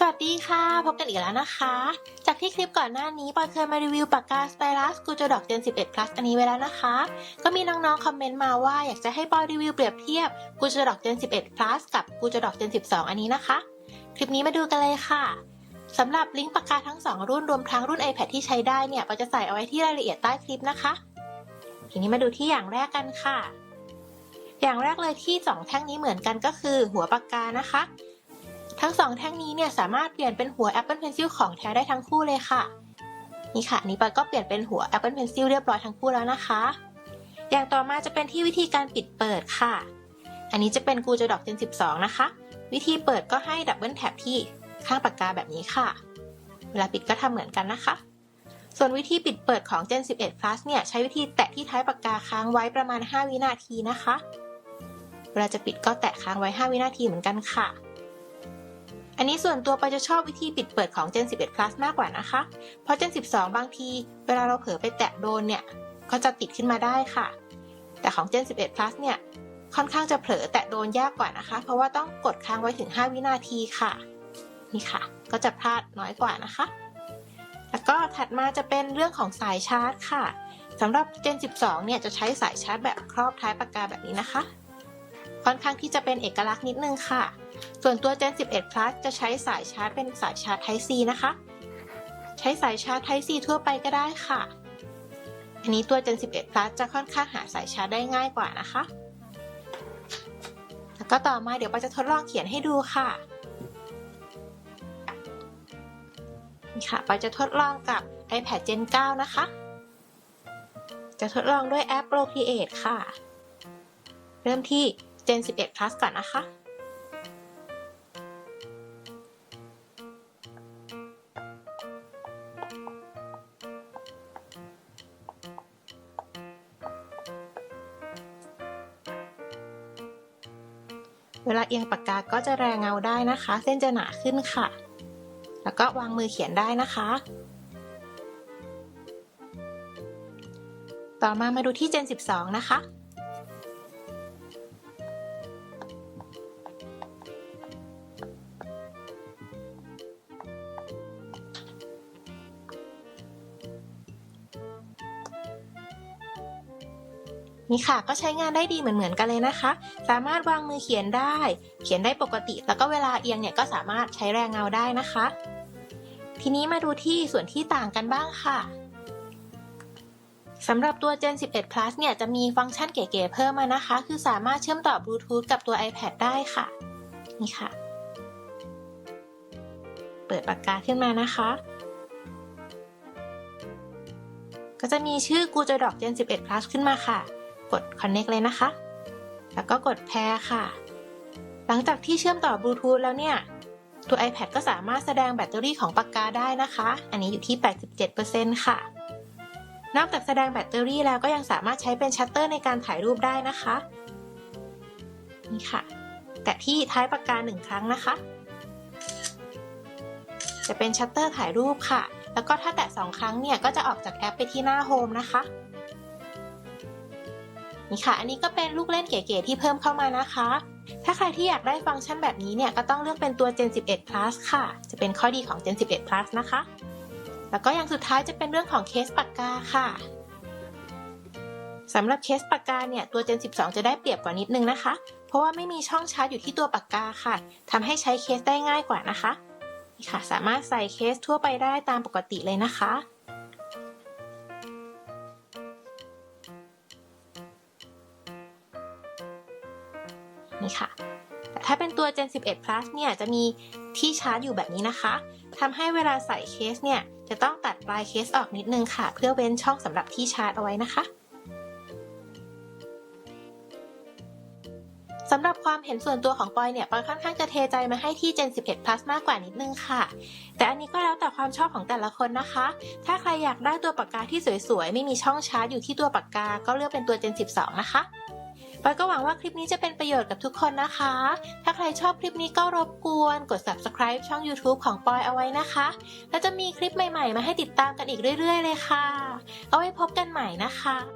สวัสดีค่ะ พบกันอีกแล้วนะคะ จากที่คลิปก่อนหน้านี้ปอยเคยมารีวิวปากกา Stylus กูจดอก Gen 11 Plus อันนี้ไว้แล้วนะคะ ก็มีน้องๆ คอมเมนต์มาว่าอยากจะให้ปอยรีวิวเปรียบเทียบกูจดอก Gen 11 Plus กับกูจดอก Gen 12 อันนี้นะคะ คลิปนี้มาดูกันเลยค่ะสำหรับลิงก์ปากกาทั้ง 2 รุ่นรวมทั้งรุ่น iPad ที่ใช้ได้เนี่ยปอยจะใส่เอาไว้ที่รายละเอียดใต้คลิปนะคะ ทีนี้มาดูที่อย่างแรกกันค่ะ อย่างแรกเลยที่สองแท่งนี้เหมือนกันก็คือ หัวปากกานะคะ ทั้งสองแท่งนี้เนี่ยสามารถเปลี่ยนเป็นหัว Apple Pencil ของแท้ได้ทั้งคู่เลยค่ะ นี่ค่ะนี่ปอยก็เปลี่ยนเป็นหัว Apple Pencil เรียบร้อยทั้งคู่แล้วนะคะ อย่างต่อมาจะเป็นที่วิธีการปิดเปิดค่ะ อันนี้จะเป็นกูจะดอก Gen 12 นะคะ วิธีเปิดก็ให้ดับเบิลแท็บที่ข้างปากกาแบบนี้ค่ะ เวลาปิดก็ทำเหมือนกันนะคะ ส่วนวิธีปิดเปิดของ Gen 11 Plus เนี่ยใช้วิธีแตะที่ท้ายปากกาค้างไว้ประมาณ 5 วินาทีนะคะ เวลาจะปิดก็แตะค้างไว้ 5 วินาทีเหมือนกันค่ะ อันนี้ส่วนตัวปอยจะชอบวิธีปิดเปิดของ Gen 11 Plus มากกว่านะคะ เพราะ Gen 12 บางที เวลาเราเผลอไปแตะโดนเนี่ย ก็จะติดขึ้นมาได้ค่ะ แต่ของ Gen 11 Plus เนี่ย ค่อนข้างจะเผลอแตะโดนยากกว่านะคะ เพราะว่าต้องกดค้างไว้ถึง 5 วินาทีค่ะ นี่ค่ะ ก็จะพลาดน้อยกว่านะคะ แล้วก็ถัดมาจะเป็นเรื่องของสายชาร์จค่ะสำหรับ Gen 12 เนี่ยจะใช้สายชาร์จแบบครอบท้ายปากกาแบบนี้นะคะ ค่อนข้างที่จะเป็นเอกลักษณ์นิดนึงค่ะ ส่วนตัว Gen 11 Plus จะใช้สายชาร์จเป็นสายชาร์จ Type C นะคะ ใช้สายชาร์จ Type C ทั่วไปก็ได้ค่ะ อันนี้ตัว Gen 11 Plus จะค่อนข้างหาสายชาร์จได้ง่ายกว่านะคะ แล้วก็ต่อมาเดี๋ยวปาจะทดลองเขียนให้ดูค่ะนี่ค่ะปาจะทดลองกับ iPad Gen 9 นะคะ จะทดลองด้วยแอป Procreate ค่ะ เริ่มที่ Gen 11 Plus ก่อนนะคะ เวลาเอียงปากกาก็จะแรงเงาได้นะคะ เส้นจะหนาขึ้นค่ะ แล้วก็วางมือเขียนได้นะคะ ต่อมามาดูที่เจน 12 นะคะ นี่ค่ะก็ใช้งานได้ดีเหมือนๆกันเลยนะคะ สามารถวางมือเขียนได้ เขียนได้ปกติ แล้วก็เวลาเอียงเนี่ยก็สามารถใช้แรงเงาได้นะคะ ทีนี้มาดูที่ส่วนที่ต่างกันบ้างค่ะสำหรับตัว Gen 11 Plus เนี่ยจะมีฟังก์ชันเก๋ๆเพิ่มมานะคะ คือสามารถเชื่อมต่อบลูทูธกับตัว iPad ได้ค่ะ นี่ค่ะ เปิดปากกาขึ้นมานะคะ ก็จะมีชื่อกูจะดอก Gen 11 Plus ขึ้นมาค่ะ กด Connect เลยนะคะ แล้วก็กด Pair ค่ะ หลังจากที่เชื่อมต่อบลูทูธแล้วเนี่ย ตัว iPad ก็สามารถแสดงแบตเตอรี่ของปากกาได้นะคะ อันนี้อยู่ที่ 87%ค่ะ นอกจากแสดงแบตเตอรี่แล้วก็ยังสามารถใช้เป็นชัตเตอร์ในการถ่ายรูปได้นะคะ นี่ค่ะ แตะที่ท้ายปากกาหนึ่งครั้งนะคะ จะเป็นชัตเตอร์ถ่ายรูปค่ะ แล้วก็ถ้าแตะสองครั้งเนี่ยก็จะออกจากแอปไปที่หน้าโฮมนะคะ นี่ค่ะ อันนี้ก็เป็นลูกเล่นเก๋ๆที่เพิ่มเข้ามานะคะ ถ้าใครที่อยากได้ฟังก์ชันแบบนี้เนี่ยก็ต้องเลือกเป็นตัว Gen 11 Plus ค่ะ จะเป็นข้อดีของ Gen 11 Plus นะคะ แล้วก็อย่างสุดท้ายจะเป็นเรื่องของเคสปากกาค่ะสำหรับเคสปากกาเนี่ยตัว Gen 12 จะได้เปรียบกว่านิดนึงนะคะ เพราะว่าไม่มีช่องชาร์จอยู่ที่ตัวปากกาค่ะทำให้ใช้เคสได้ง่ายกว่านะคะนี่ค่ะ สามารถใส่เคสทั่วไปได้ตามปกติเลยนะคะ นี่ค่ะ แต่ถ้าเป็นตัว Gen 11 Plus เนี่ยจะมีที่ชาร์จอยู่แบบนี้นะคะทำให้เวลาใส่เคสเนี่ยจะต้องตัดปลายเคสออกนิดนึงค่ะ เพื่อเว้นช่องสำหรับที่ชาร์จเอาไว้นะคะสำหรับความเห็นส่วนตัวของปอยเนี่ยปอยค่อนข้างจะเทใจมาให้ที่ Gen 11 Plus มากกว่านิดนึงค่ะ แต่อันนี้ก็แล้วแต่ความชอบของแต่ละคนนะคะ ถ้าใครอยากได้ตัวปากกาที่สวยๆ ไม่มีช่องชาร์จอยู่ที่ตัวปากกา ก็เลือกเป็นตัว Gen 12 นะคะ ปอยก็หวังว่าคลิปนี้จะเป็นประโยชน์กับทุกคนนะคะ ถ้าใครชอบคลิปนี้ก็รบกวนกด subscribe ช่อง YouTube ของปอยเอาไว้นะคะ แล้วจะมีคลิปใหม่ๆ มาให้ติดตามกันอีกเรื่อย ๆ เลยค่ะ เอาไว้พบกันใหม่นะคะ